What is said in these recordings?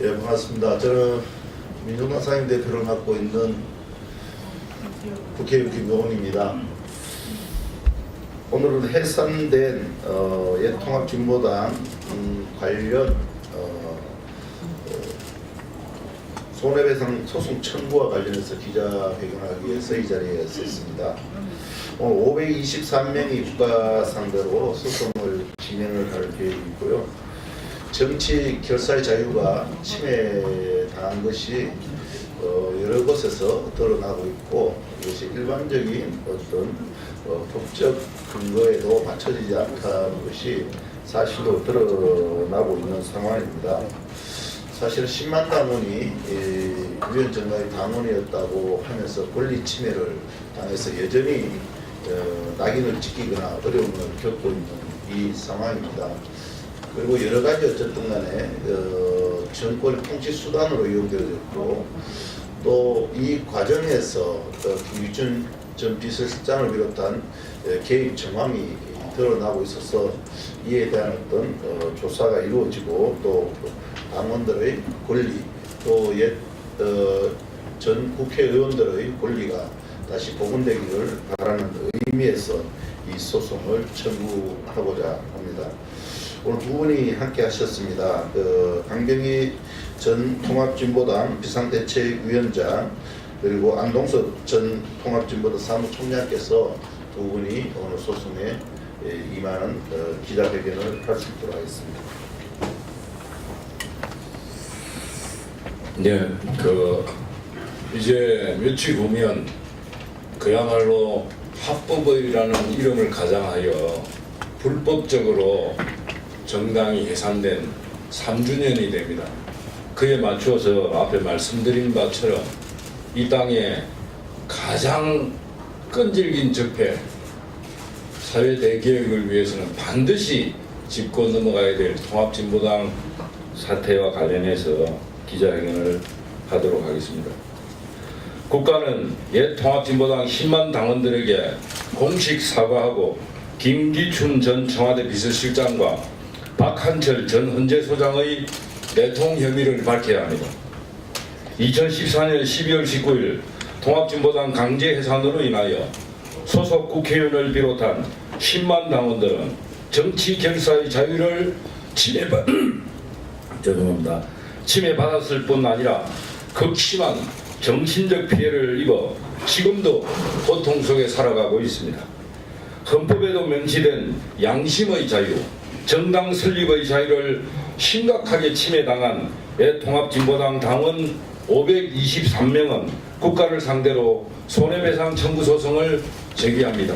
예, 반갑습니다. 저는 민주당 상임대표를 맡고 있는 국회의원 김동훈입니다. 오늘은 해산된 어, 옛 통합진보당 음, 관련 어, 어, 손해배상 소송 청구와 관련해서 기자회견하기 위해서 이 자리에 섰습니다. 오늘 523명이 국가 상대로 소송을 진행을 할 계획이 있고요. 정치 결사의 자유가 침해당한 것이 어, 여러 곳에서 드러나고 있고 이것이 일반적인 어떤 어, 법적 근거에도 받쳐지지 않다는 것이 사실로 드러나고 있는 상황입니다. 사실 10만 당원이 이 유엔 정당의 당원이었다고 하면서 권리 침해를 당해서 여전히 어, 낙인을 찍히거나 어려움을 겪고 있는 이 상황입니다. 그리고 여러 가지 어쨌든 간에 어, 정권의 통치 수단으로 이용되어졌고 또 이 과정에서 어, 김유준 전 비서실장을 비롯한 어, 개입 정황이 드러나고 있어서 이에 대한 어떤 어, 조사가 이루어지고 또 당원들의 권리 또옛 어, 전 국회의원들의 권리가 다시 복원되기를 바라는 의미에서 이 소송을 청구하고자 합니다. 오늘 두 분이 함께 하셨습니다. 그 강병희 전 통합진보당 비상대책위원장 그리고 안동석 전 통합진보당 사무총장께서 두 분이 오늘 소송에 예, 임하는 어, 기자회견을 할 수 있도록 하겠습니다. 네, 그 이제 며칠 후면 그야말로 합법의라는 이름을 가장하여 불법적으로 정당이 해산된 3주년이 됩니다. 그에 맞춰서 앞에 말씀드린 바처럼 이 땅에 가장 끈질긴 적폐 사회 대개혁을 위해서는 반드시 짚고 넘어가야 될 통합진보당 사태와 관련해서 기자회견을 하도록 하겠습니다. 국가는 옛 통합진보당 10만 당원들에게 공식 사과하고 김기춘 전 청와대 비서실장과 박한철 전 헌재소장의 내통 혐의를 밝혀야 합니다. 2014년 12월 19일 통합진보당 강제 해산으로 인하여 소속 국회의원을 비롯한 10만 당원들은 정치 결사의 자유를 침해받 죄송합니다. 침해받았을 뿐 아니라 극심한 정신적 피해를 입어 지금도 고통 속에 살아가고 있습니다. 헌법에도 명시된 양심의 자유, 정당 설립의 자유를 심각하게 침해당한 통합진보당 당원 523명은 국가를 상대로 손해배상 청구 소송을 제기합니다.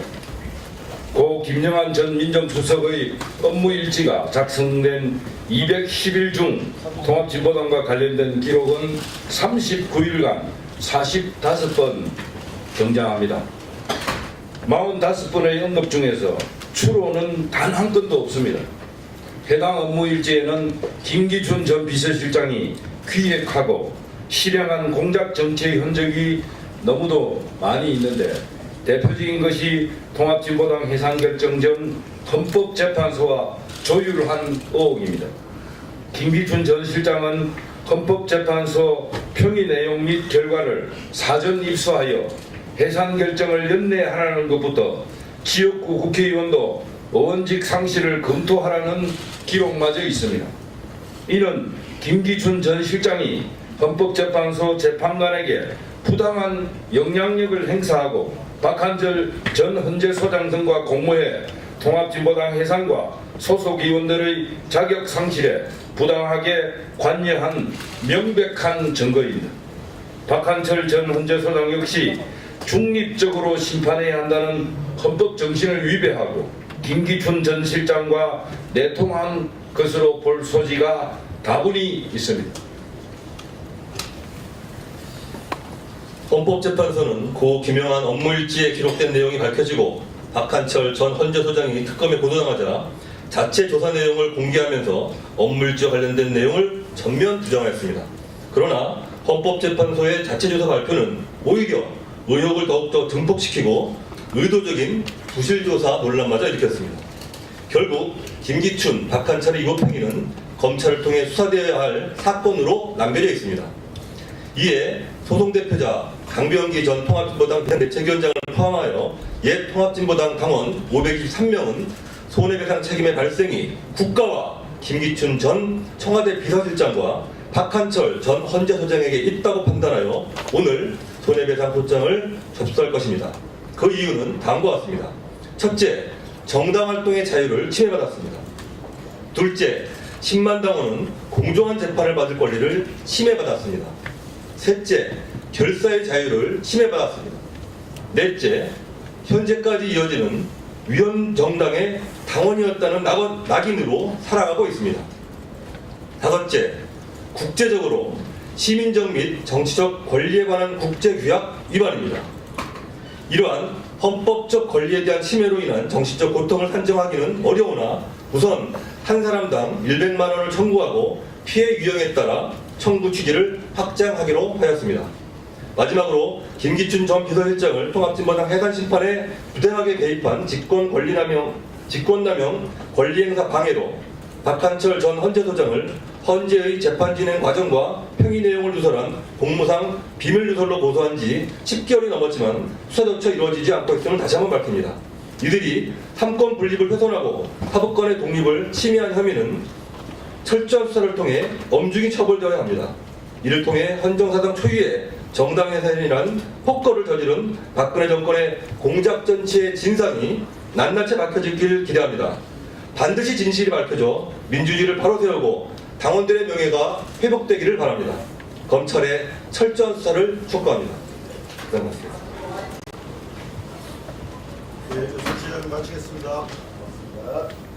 고 김영한 전 민정수석의 업무 일지가 작성된 210일 중 통합진보당과 관련된 기록은 39일간 45번 등장합니다. 45번의 언급 중에서 추로는 단한 건도 없습니다. 해당 업무 일지에는 김기춘 전 비서실장이 기획하고 실행한 공작 정치의 흔적이 너무도 많이 있는데 대표적인 것이 통합진보당 해산 결정 전 헌법재판소와 조율한 의혹입니다. 김기춘 전 실장은 헌법재판소 평의 내용 및 결과를 사전 입수하여 해산 결정을 연내하라는 것부터 지역구 국회의원도 의 원직 상실을 검토하라는 기록마저 있습니다. 이는 김기춘 전 실장이 헌법재판소 재판관에게 부당한 영향력을 행사하고 박한절 전 헌재 소장 등과 공모해 통합진보당 해산과 소속 의원들의 자격 상실에 부당하게 관여한 명백한 증거입니다. 박한철 전 헌재 소장 역시 중립적으로 심판해야 한다는 헌법 정신을 위배하고 김기춘 전 실장과 내통한 것으로 볼 소지가 다분히 있습니다. 헌법재판소는 고 김영한 업무일지에 기록된 내용이 밝혀지고 박한철 전 헌재소장이 특검에 보도당하자 자체 조사 내용을 공개하면서 업무일지와 관련된 내용을 전면 부정하였습니다. 그러나 헌법재판소의 자체 조사 발표는 오히려 의혹을 더욱더 증폭시키고 의도적인 부실조사 논란마저 일으켰습니다. 결국 김기춘, 박한철의 위법 행위는 검찰을 통해 수사되어야 할 사건으로 남겨져 있습니다. 이에 소송 대표자 강병기 전 통합진보당 대책위원장을 포함하여 옛 통합진보당 당원 523명은 손해배상 책임의 발생이 국가와 김기춘 전 청와대 비서실장과 박한철 전 헌재 소장에게 있다고 판단하여 오늘 손해배상 소장을 접수할 것입니다. 그 이유는 다음과 같습니다. 첫째, 정당 활동의 자유를 침해받았습니다. 둘째, 10만 당원은 공정한 재판을 받을 권리를 침해받았습니다. 셋째, 결사의 자유를 침해받았습니다. 넷째, 현재까지 이어지는 위원 정당의 당원이었다는 낙원- 낙인으로 살아가고 있습니다. 다섯째, 국제적으로 시민적 및 정치적 권리에 관한 국제 규약 위반입니다. 이러한 헌법적 권리에 대한 침해로 인한 정치적 고통을 산정하기는 어려우나 우선 한 사람당 100만 원을 청구하고 피해 유형에 따라 청구 취지를 확장하기로 하였습니다. 마지막으로 김기춘 전 비서실장을 통합진보당 해산 심판에 부당하게 개입한 직권 권리남용, 직권남용 권리행사 방해로 박한철 전 헌재소장을 헌재의 재판 진행 과정과 평의 내용을 누설한 공무상 비밀 누설로 고소한 지 10개월이 넘었지만 수사 조차 이루어지지 않고 있음을 다시 한번 밝힙니다. 이들이 삼권 분립을 훼손하고 사법권의 독립을 침해한 혐의는 철저한 수사를 통해 엄중히 처벌되어야 합니다. 이를 통해 헌정사상 초유의 정당 해산이란 폭거를 저지른 박근혜 정권의 공작 정치의 진상이 낱낱이 밝혀지길 기대합니다. 반드시 진실이 밝혀져 민주주의를 바로 세우고 당원들의 명예가 회복되기를 바랍니다. 검찰의 철저한 수사를 촉구합니다. 고맙습니다. 네, 마치겠습니다. 고맙습니다.